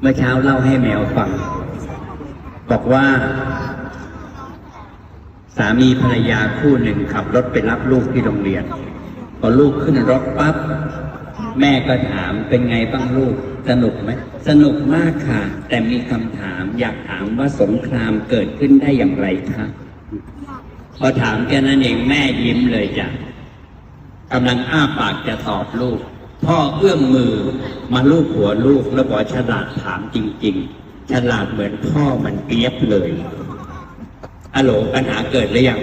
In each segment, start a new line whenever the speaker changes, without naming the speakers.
เมื่อเช้าเล่าให้แมวฟัง บอกว่า สามีภรรยาคู่หนึ่งขับรถไปรับลูกที่โรงเรียนพอลูกขึ้นรถปั๊บแม่ก็ถามเป็นไงบ้างลูก สนุกไหมสนุกมากค่ะ แต่มีคำถามอยากถามว่าสงครามเกิดขึ้นได้อย่างไรคะพอถามแค่นั้นเองแม่ยิ้มเลยจ้ะกำลังอ้าปากจะตอบลูก พ่อเอื้อมมือมาลูบหัวลูกแล้วบอกฉลาดถามจริง ๆ ฉลาดเหมือนพ่อมันเปียบเลยอโหลปัญหาเกิดหรือยัง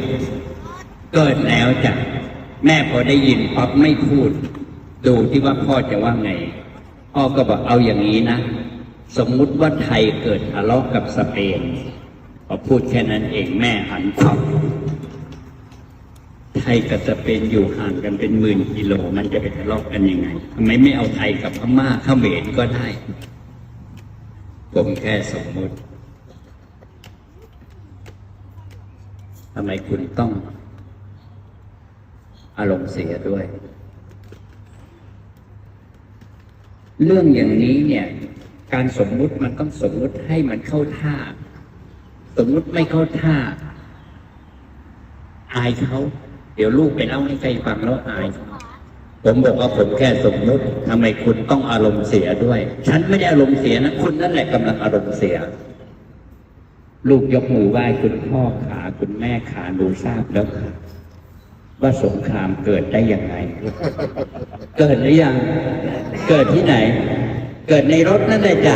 เกิดแล้วจ้ะแม่พอได้ยินปั๊บไม่พูด ดูที่ว่าพ่อจะว่าไง พ่อก็บอกเอาอย่างนี้นะ สมมุติว่าไทยเกิดทะเลาะกับสเปนพอพูดแค่นั้นเองแม่หันตอบ ไทยกับสเปนอยู่ห่างกันเป็นหมื่นกิโลมันจะไปทะเลาะกันยังไงทำไมไม่เอาไทยกับพม่าเขมรก็ได้ ผมแค่สมมติทำไมคุณต้อง อารมณ์เสียด้วย เรื่องอย่างนี้เนี่ย การสมมุติมันต้องสมมุติให้มันเข้าท่า สมมุติไม่เข้าท่า อายเขา เดี๋ยวลูกไปเล่าให้ใครฟังแล้วอาย ผมบอกว่าผมแค่สมมุติทำไมคุณต้องอารมณ์เสียด้วย ฉันไม่ได้อารมณ์เสียนะคุณนั่นแหละกำลังอารมณ์เสีย ลูกยกมือไหว้คุณพ่อขาคุณแม่ขาดูทราบแล้วค่ะว่าสงครามเกิดได้ยังไง เกิดหรือยัง เกิดที่ไหน เกิดในรถนั่นเลยจ้ะ